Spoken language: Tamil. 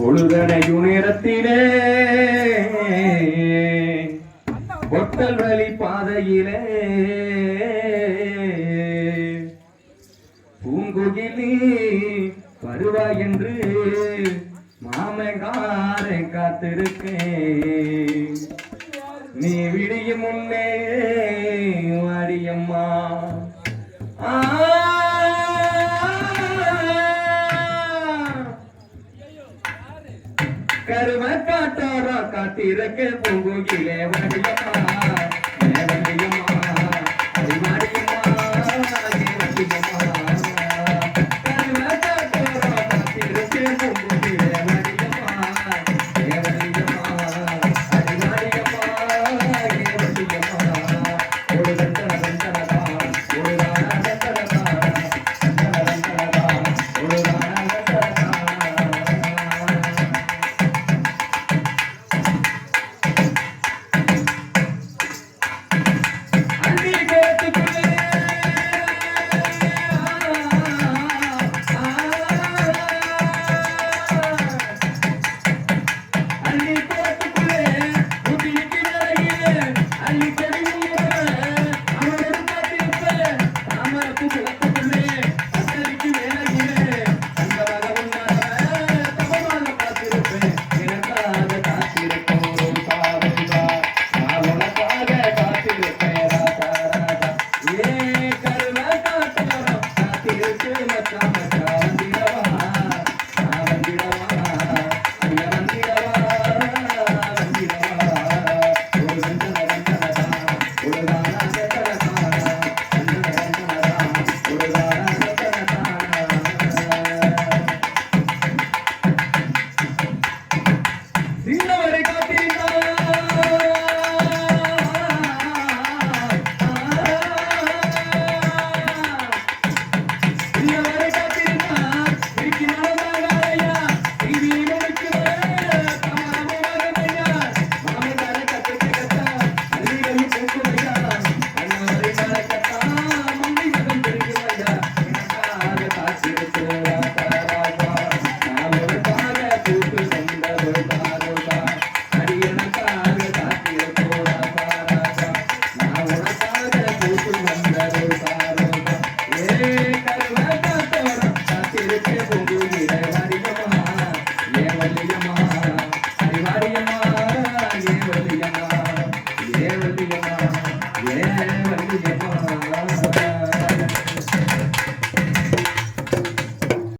பொழுதனையு நேரத்திலே பொட்டல் வழி பாதையிலே. பூங்குகிலி வருவாய் என்று மாமகாரை காத்திருக்கேன். நீ விடியும் முன்னே கரும காட்டாரா காத்திருக்க போகுகிலே வடியம்மா. வடியம்மா கரும காட்டாரா காத்திருக்க போகு Ini.